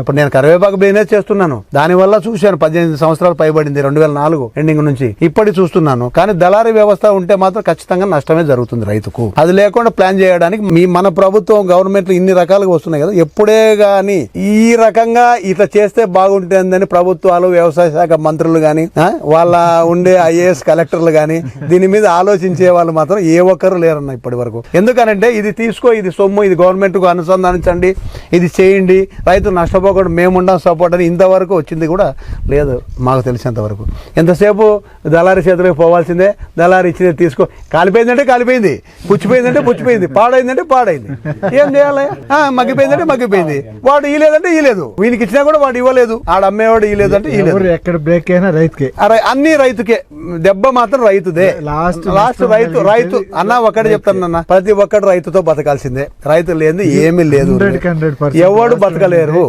ఇప్పుడు నేను కరివేపాకు బిజినెస్ చేస్తున్నాను? దాని వల్ల చూశాను పద్దెనిమిది సంవత్సరాలు పైబడింది రెండు వేల నాలుగు ఎండింగ్ నుంచి. ఇప్పటి చూస్తున్నాను. కానీ దళారీ వ్యవస్థ ఉంటే మాత్రం ఖచ్చితంగా నష్టమే జరుగుతుంది రైతుకు. అది లేకుండా ప్లాన్ చేయడానికి మీ మన ప్రభుత్వం గవర్నమెంట్ ఇన్ని రకాలుగా వస్తున్నాయి కదా. ఎప్పుడే గాని ఈ రకంగా ఇట్లా చేస్తే బాగుంటుందని ప్రభుత్వాలు వ్యవసాయ శాఖ మంత్రులు గాని వాళ్ళ ఉండే ఐఏఎస్ కలెక్టర్లు గాని దీని మీద ఆలోచించే వాళ్ళు మాత్రం ఏ ఒక్కరు లేరన్న ఇప్పటి వరకు. ఎందుకనంటే ఇది తీసుకో ఇది సొమ్ము ఇది గవర్నమెంట్కు అనుసంధానించండి ఇది చేయండి రైతు నష్టపోకుండా మేముండం సపోర్ట్ అని ఇంతవరకు వచ్చింది కూడా లేదు మాకు తెలిసినంత వరకు ఎంతసేపు దళారి చేతిలోకి పోవాల్సిందే దళారి ఇచ్చింది తీసుకో. కాలిపోయిందంటే కాలిపోయింది పుచ్చిపోయిందంటే పుచ్చిపోయింది పాడైందంటే పాడైంది. ఏం చేయాలి ఆ, మగ్గిపోయిందంటే మగ్గిపోయింది. వాడు ఇయ్యలేదంటే ఇయ్యలేదు. వీనికి ఇచ్చినా కూడా వాడు ఇవ్వలేదు. ఆడ అమ్మేవాడు ఇయ్యలేదంటే ఇయ్యలేదు. ఎవరు ఎక్కడ బ్రేక్ అయినా రైతుకే. అన్ని రైతుకే. దెబ్బ మాత్రం రైతుదే. లాస్ట్ లాస్ట్ రైతు రైతు అన్న ఒకటి చెప్తాను అన్న ప్రతి ఒక్కడు రైతుతో బతకాల్సిందే. రైతు లేని ఏమీ లేదు. 100 కి 100% ఎవడు బతకలేరు.